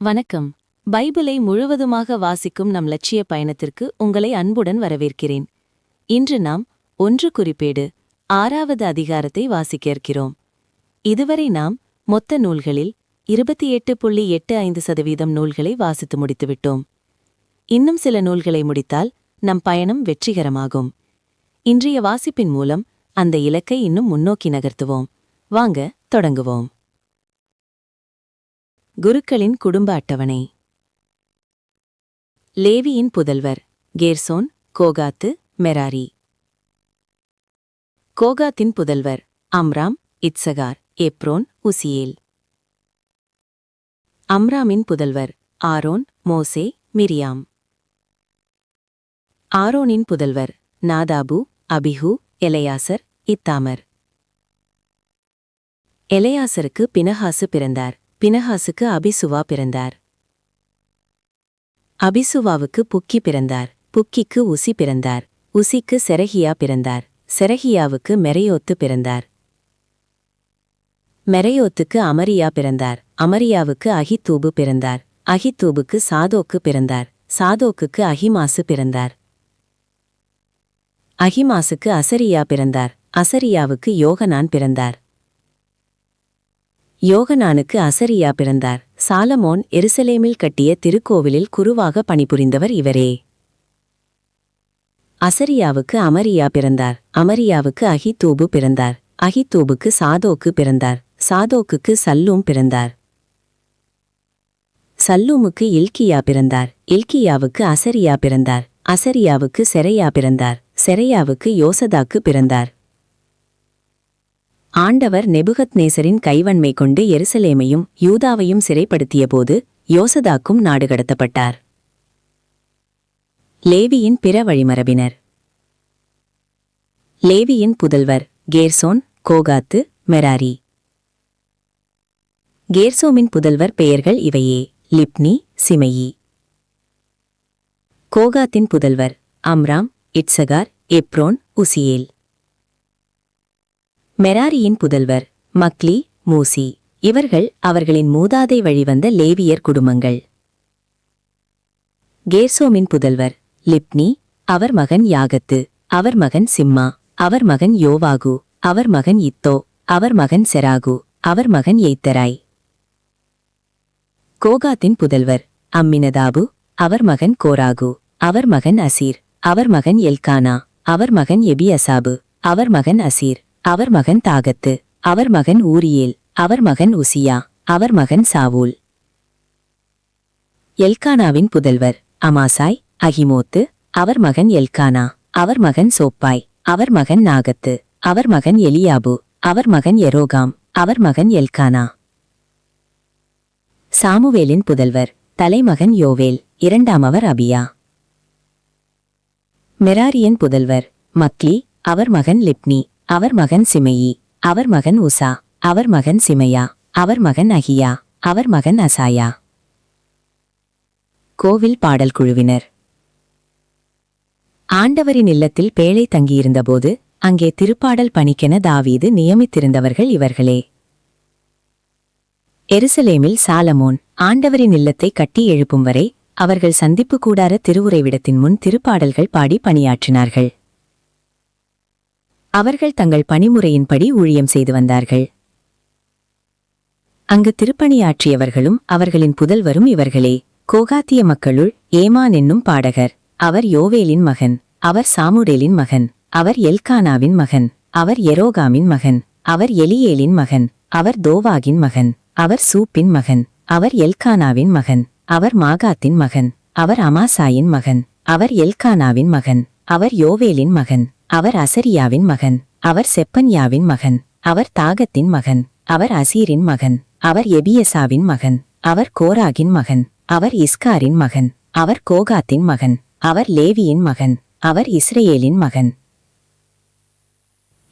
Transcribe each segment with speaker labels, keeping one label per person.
Speaker 1: வணக்கம். பைபிளை முழுவதுமாக வாசிக்கும் நம் லட்சிய பயணத்திற்கு உங்களை அன்புடன் வரவேற்கிறேன். இன்று நாம் ஒன்று குறிப்பேடு ஆறாவது அதிகாரத்தை வாசிக்க இருக்கிறோம் இதுவரை நாம் மொத்த நூல்களில் இருபத்தி எட்டு புள்ளி எட்டு ஐந்து சதவீதம் நூல்களை வாசித்து முடித்துவிட்டோம். இன்னும் சில நூல்களை முடித்தால் நம் பயணம் வெற்றிகரமாகும். இன்றைய வாசிப்பின் மூலம் அந்த இலக்கை இன்னும் முன்னோக்கி நகர்த்துவோம். வாங்க தொடங்குவோம். குருக்களின் குடும்ப அட்டவணை. லேவியின் புதல்வர் கேர்சோன் கோகாத்து மெராரி. கோகாத்தின் புதல்வர் அம்ராம் இட்சகார் எப்ரோன் உசியேல். அம்ராமின் புதல்வர் ஆரோன் மோசே மிரியாம். ஆரோனின் புதல்வர் நாதாபு அபிஹு எலையாசர் இத்தாமர். எலையாசருக்கு பினஹாசு பிறந்தார். பினஹாசுக்கு அபிசுவா பிறந்தார். அபிசுவாவுக்கு புக்கி பிறந்தார். புக்கிக்கு உசி பிறந்தார். உசிக்கு செரஹியா பிறந்தார். செரஹியாவுக்கு மெரையோத்து பிறந்தார். மெரையோத்துக்கு அமரியா பிறந்தார். அமரியாவுக்கு அகித்தூபு பிறந்தார். அகித்தூபுக்கு சாதோக்கு பிறந்தார். சாதோக்குக்கு அஹிமாசு பிறந்தார். அஹிமாசுக்கு அசரியா பிறந்தார். அசரியாவுக்கு யோகனான் பிறந்தார். யோகனானுக்கு அசரியா பிறந்தார். சாலமோன் எருசலேமில் கட்டிய திருக்கோவிலில் குருவாக பணிபுரிந்தவர் இவரே. அசரியாவுக்கு அமரியா பிறந்தார். அமரியாவுக்கு அகித்தூபு பிறந்தார். அகித்தூபுக்கு சாதோக்கு பிறந்தார். சாதோக்குக்கு சல்லூம் பிறந்தார். சல்லூமுக்கு இல்கியா பிறந்தார். இல்கியாவுக்கு அசரியா பிறந்தார். அசரியாவுக்கு செரையா பிறந்தார். செரையாவுக்கு யோசதாக்கு பிறந்தார். ஆண்டவர் நெபுகத்நேசரின் கைவன்மை கொண்டு எருசலேமையும் யூதாவையும் சிறைப்படுத்தியபோது யோசதாக்கும் நாடு கடத்தப்பட்டார். லேவியின் பிற வழிமரபினர். லேவியின் புதல்வர் கேர்சோன் கோகாத்து மெராரி. கேர்சோமின் புதல்வர் பெயர்கள் இவையே லிப்னி சிமையி. கோகாத்தின் புதல்வர் அம்ராம் இட்சகார் எப்ரோன் உசியேல். மெராரியின் புதல்வர் மக்லி மூசி இவர்கள் அவர்களின் மூதாதை வழிவந்த லேவியர் குடும்பங்கள் கேர்சோமின் புதல்வர் லிப்னி அவர் மகன் யாகத்து அவர் மகன் சிம்மா அவர் மகன் யோவாகு அவர் மகன் இத்தோ அவர் மகன் செராகு அவர் மகன் எய்த்தராய் கோகாத்தின் புதல்வர் அம்மினதாபு அவர் மகன் கோராகு அவர் மகன் அசீர் அவர் மகன் எல்கானா அவர் மகன் எபி அசாபு அவர் மகன் அசீர் அவர் மகன் தாகத்து அவர் மகன் ஊரியேல் அவர் மகன் உசியா அவர் மகன் சாவூல் எல்கானாவின் புதல்வர் அமாசாய் அகிமோத்து அவர் மகன் எல்கானா அவர் மகன் சோப்பாய் அவர் மகன் நாகத்து அவர் மகன் எலியாபு அவர் மகன் எரோகாம் அவர் மகன் எல்கானா சாமுவேலின் புதல்வர் தலைமகன் யோவேல் இரண்டாமவர் அபியா மெராரியன் புதல்வர் மக்லி அவர் மகன் லிப்னி அவர் மகன் சிமையி அவர் மகன் உசா அவர் மகன் சிமையா அவர் மகன் அகியா அவர் மகன் அசாயா. கோவில் பாடல் குழுவினர். ஆண்டவரின் இல்லத்தில் பேழை தங்கியிருந்தபோது அங்கே திருப்பாடல் பணிக்கென தாவீது நியமித்திருந்தவர்கள் இவர்களே. எருசலேமில் சாலமோன் ஆண்டவரின் இல்லத்தை கட்டி எழுப்பும் வரை அவர்கள் சந்திப்பு கூடார திருவுரைவிடத்தின் முன் திருப்பாடல்கள் பாடி பணியாற்றினார்கள். அவர்கள் தங்கள் பணிமுறையின்படி ஊழியம் செய்து வந்தார்கள் அங்கு திருப்பணியாற்றியவர்களும் அவர்களின் புதல்வரும் இவர்களே கோகாத்திய மக்களுள் ஏமான் என்னும் பாடகர் அவர் யோவேலின் மகன் அவர் சாமுடேலின் மகன் அவர் எல்கானாவின் மகன் அவர் எரோகாமின் மகன் அவர் எலியேலின் மகன் அவர் தோவாகின் மகன் அவர் சூப்பின் மகன் அவர் எல்கானாவின் மகன் அவர் மாகாத்தின் மகன் அவர் அமாசாயின் மகன் அவர் எல்கானாவின் மகன் அவர் யோவேலின் மகன் அவர் அசரியாவின் மகன் அவர் செப்பன்யாவின் மகன் அவர் தாகத்தின் மகன் அவர் அசீரின் மகன் அவர் எபியசாவின் மகன் அவர் கோராகின் மகன் அவர் இஸ்காரின் மகன் அவர் கோகாத்தின் மகன் அவர் லேவியின் மகன் அவர் இஸ்ரேலின் மகன்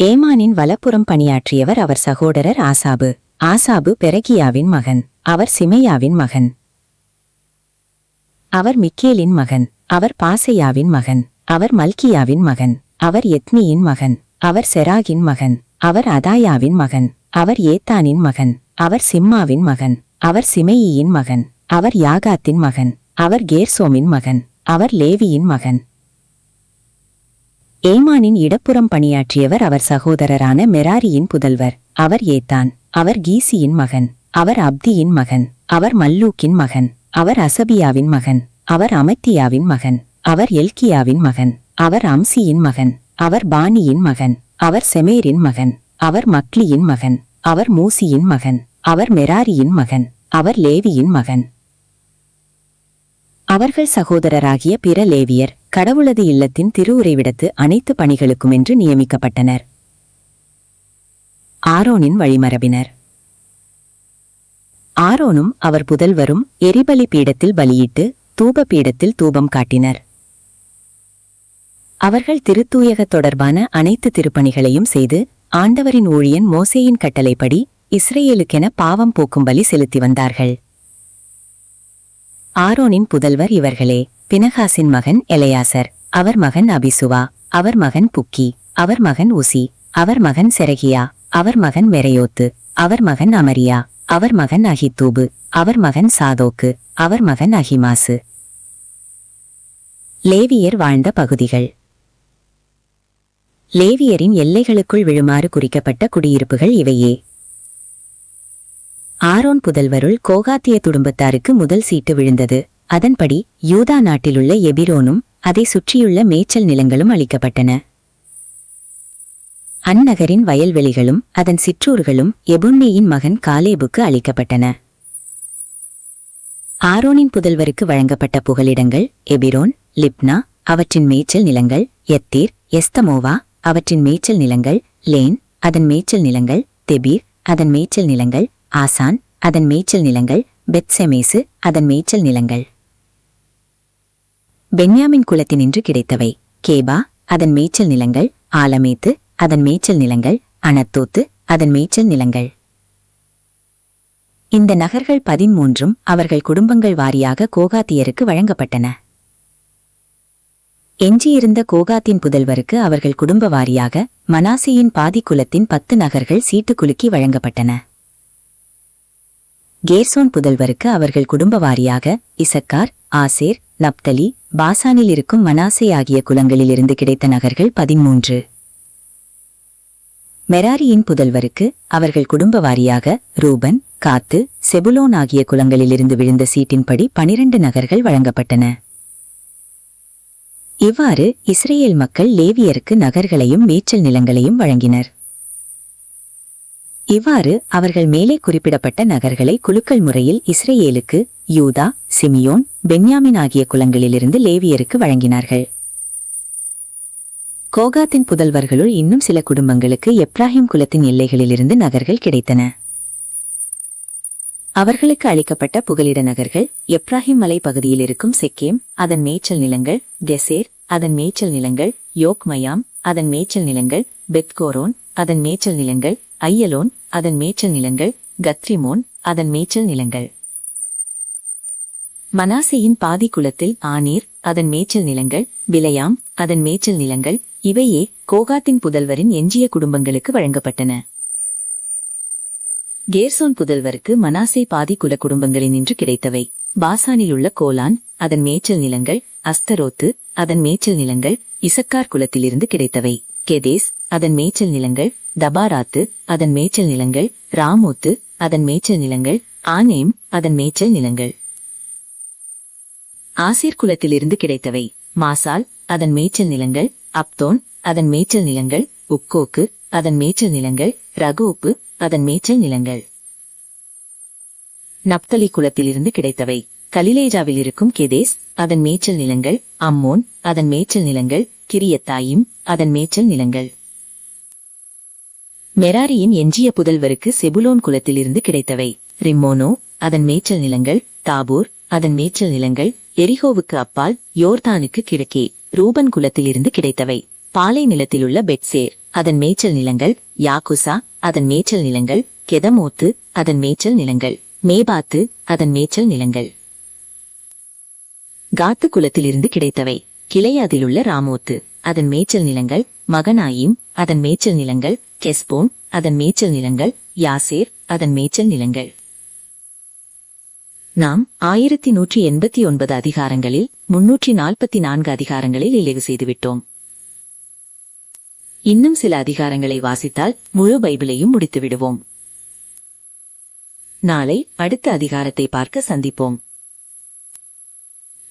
Speaker 1: ஏமானின் வலப்புறம் பணியாற்றியவர் அவர் சகோதரர் ஆசாபு ஆசாபு பெரகியாவின் மகன் அவர் சிமையாவின் மகன் அவர் மிக்கேலின் மகன் அவர் பாசையாவின் மகன் அவர் மல்கியாவின் மகன் அவர் எத்னியின் மகன் அவர் செராகின் மகன் அவர் அதாயாவின் மகன் அவர் ஏத்தானின் மகன் அவர் சிம்மாவின் மகன் அவர் சிமையியின் மகன் அவர் யாகாத்தின் மகன் அவர் கேர்சோமின் மகன் அவர் லேவியின் மகன் ஏமானின் இடப்புறம் பணியாற்றியவர் அவர் சகோதரரான மெராரியின் புதல்வர் அவர் ஏத்தான் அவர் கீசியின் மகன் அவர் அப்தியின் மகன் அவர் மல்லூக்கின் மகன் அவர் அசபியாவின் மகன் அவர் அமத்தியாவின் மகன் அவர் எல்கியாவின் மகன் அவர் அம்சியின் மகன் அவர் பாணியின் மகன் அவர் செமேரின் மகன் அவர் மக்லியின் மகன் அவர் மூசியின் மகன் அவர் மெராரியின் மகன் அவர் லேவியின் மகன். அவர்கள் சகோதரராகிய பிற லேவியர் கடவுளது இல்லத்தின் திருவுரைவிடத்து அனைத்து பணிகளுக்கும் என்று நியமிக்கப்பட்டனர். ஆரோனின் வழிமரபினர். ஆரோனும் அவர் புதல்வரும் எரிபலி பீடத்தில் பலியிட்டு தூப பீடத்தில் தூபம் காட்டினர். அவர்கள் திருத்தூயக தொடர்பான அனைத்து திருப்பணிகளையும் செய்து ஆண்டவரின் ஊழியன் மோசேயின் கட்டளைப்படி இஸ்ரேலுக்கென பாவம் போக்கும் பலி செலுத்தி வந்தார்கள். ஆரோனின் புதல்வர் இவர்களே பினகாசின் மகன் எலையாசர் அவர் மகன் அபிசுவா அவர் மகன் புக்கி அவர் மகன் உசி அவர் மகன் செரகியா அவர் மகன் மெரையோத்து அவர் மகன் அமரியா அவர் மகன் அஹித்தூபு அவர் மகன் சாதோக்கு அவர் மகன் அஹிமாசு லேவியர் வாழ்ந்த பகுதிகள். லேவியரின் எல்லைகளுக்குள் விழுமாறு குறிக்கப்பட்ட குடியிருப்புகள் இவையே. ஆரோன் புதல்வருள் கோகாத்திய துடும்பத்தாருக்கு முதல் சீட்டு விழுந்தது. அதன்படி யூதா நாட்டிலுள்ள எபிரோனும் அதை சுற்றியுள்ள மேய்ச்சல் நிலங்களும் அளிக்கப்பட்டன அந்நகரின் வயல்வெளிகளும் அதன் சிற்றூர்களும் எபுன்னேயின் மகன் காலேபுக்கு அளிக்கப்பட்டன. ஆரோனின் புதல்வருக்கு வழங்கப்பட்ட புகலிடங்கள் எபிரோன் லிப்னா அவற்றின் மேய்ச்சல் நிலங்கள் எத்தீர் எஸ்தமோவா அவற்றின் மேய்ச்சல் நிலங்கள் லேன் அதன் மேய்ச்சல் நிலங்கள் தெபீர் அதன் மேய்ச்சல் நிலங்கள் ஆசான் அதன் மேய்ச்சல் நிலங்கள் பெத்செமேசு அதன் மேய்ச்சல் நிலங்கள். பென்யாமின் குலத்தினின்று கிடைத்தவை. கேபா அதன் மேய்ச்சல் நிலங்கள் ஆலமேத்து அதன் மேய்ச்சல் நிலங்கள் அனத்தோத்து அதன் மேய்ச்சல் நிலங்கள். இந்த நகர்கள் பதிமூன்றும் அவர்கள் குடும்பங்கள் வாரியாக கோகாத்தியருக்கு வழங்கப்பட்டன. எஞ்சியிருந்த கோகாத்தின் புதல்வருக்கு அவர்கள் குடும்ப வாரியாக மனாசியின் பாதி குலத்தின் பத்து நகர்கள் சீட்டுக்குலுக்கி வழங்கப்பட்டன. கேர்சோன் புதல்வருக்கு அவர்கள் குடும்ப வாரியாக இசக்கார் ஆசேர் நப்தலி பாசானில் இருக்கும் மனாசே ஆகிய குலங்களிலிருந்து கிடைத்த நகர்கள் பதிமூன்று. மெராரியின் புதல்வருக்கு அவர்கள் குடும்ப வாரியாக ரூபன் காத்து செபுலோன் ஆகிய குலங்களிலிருந்து விழுந்த சீட்டின்படி பனிரண்டு நகர்கள் வழங்கப்பட்டன. இவ்வாறு இஸ்ரேல் மக்கள் லேவியருக்கு நகர்களையும் மேய்ச்சல் நிலங்களையும் வழங்கினர். இவ்வாறு அவர்கள் மேலே குறிப்பிடப்பட்ட நகர்களை குழுக்கள் முறையில் இஸ்ரேலுக்கு யூதா சிமியோன் பென்யாமின் ஆகிய குலங்களிலிருந்து லேவியருக்கு வழங்கினார்கள். கோகாத்தின் புதல்வர்களுள் இன்னும் சில குடும்பங்களுக்கு எப்ராஹிம் குலத்தின் எல்லைகளிலிருந்து நகர்கள் கிடைத்தன. அவர்களுக்கு அளிக்கப்பட்ட புகலிட நகர்கள் எப்ராஹிம் மலை பகுதியில் இருக்கும் செக்கேம் அதன் மேய்ச்சல் நிலங்கள் கெசேர் அதன் மேய்ச்சல் நிலங்கள் யோக்மயாம் அதன் மேய்ச்சல் நிலங்கள் பெத்கோரோன் அதன் மேய்ச்சல் நிலங்கள் ஐயலோன் அதன் மேய்ச்சல் நிலங்கள் கத்ரிமோன் அதன் மேய்ச்சல் நிலங்கள். மனாசேயின் பாதி குலத்தில் ஆனீர் அதன் மேய்ச்சல் நிலங்கள் விலையாம் அதன் மேய்ச்சல் நிலங்கள் இவையே கோகாத்தின் புதல்வரின் எஞ்சிய குடும்பங்களுக்கு வழங்கப்பட்டன. கேர்சோன் புதல்வருக்கு மனாசே பாதி குல குடும்பங்களினின்று கிடைத்தவை. பாசானில் உள்ள கோலான் அதன் மேய்ச்சல் நிலங்கள் அஸ்தரோத்து அதன் மேய்ச்சல் நிலங்கள் இசக்கார் குலத்திலிருந்து கிடைத்தவை. கெதேஸ் அதன் மேய்ச்சல் நிலங்கள் தபாராத்து அதன் மேய்ச்சல் நிலங்கள் ராமோத்து அதன் மேய்ச்சல் நிலங்கள் ஆனேம் அதன் மேய்ச்சல் நிலங்கள். ஆசிர் குலத்திலிருந்து கிடைத்தவை. மாசால் அதன் மேய்ச்சல் நிலங்கள் அப்தோன் அதன் மேய்ச்சல் நிலங்கள் உக்கோக்கு அதன் மேய்ச்சல் நிலங்கள் ரகோப்பு அதன் மேய்ச்சல் நிலங்கள். நப்தலி குலத்திலிருந்து கிடைத்தவை. கலிலேஜாவில் இருக்கும் கெதேஸ் அதன் மேய்ச்சல் நிலங்கள் அம்மோன் அதன் மேய்ச்சல் நிலங்கள் கிரியத்தாயும் அதன் மேய்ச்சல் நிலங்கள். மெராரியின் எஞ்சிய புதல்வருக்கு செபுலோன் குலத்திலிருந்து கிடைத்தவை. ரிம்மோனோ அதன் மேய்ச்சல் நிலங்கள் தாபூர் அதன் மேய்ச்சல் நிலங்கள் எரிகோவுக்கு அப்பால் யோர்தானுக்கு கிழக்கே ரூபன் குலத்திலிருந்து கிடைத்தவை. பாலை நிலத்திலுள்ள பெட்சேர் அதன் மேய்ச்சல் நிலங்கள் யாக்குசா அதன் மேய்ச்சல் நிலங்கள் கெதமோத்து அதன் மேய்ச்சல் நிலங்கள். மேபாத்து அதன் மேய்ச்சல் நிலங்கள். காத்து குலத்திலிருந்து கிடைத்தவை. கிளையாதிலுள்ள ராமோத்து. அதன் மேய்ச்சல் நிலங்கள் மகனாயும் அதன் மேய்ச்சல் நிலங்கள் கெஸ்போன் அதன் மேய்ச்சல் நிலங்கள் யாசேர் அதன் மேய்ச்சல் நிலங்கள்.
Speaker 2: நாம் ஆயிரத்தி நூற்றி எண்பத்தி ஒன்பது அதிகாரங்களில் முன்னூற்றி நாற்பத்தி நான்கு அதிகாரங்களில் இழிவு செய்துவிட்டோம். இன்னும் சில அதிகாரங்களை வாசித்தால் முழு பைபிளையும் முடித்து விடுவோம் நாளை அடுத்த அதிகாரத்தை பார்க்க சந்திப்போம்.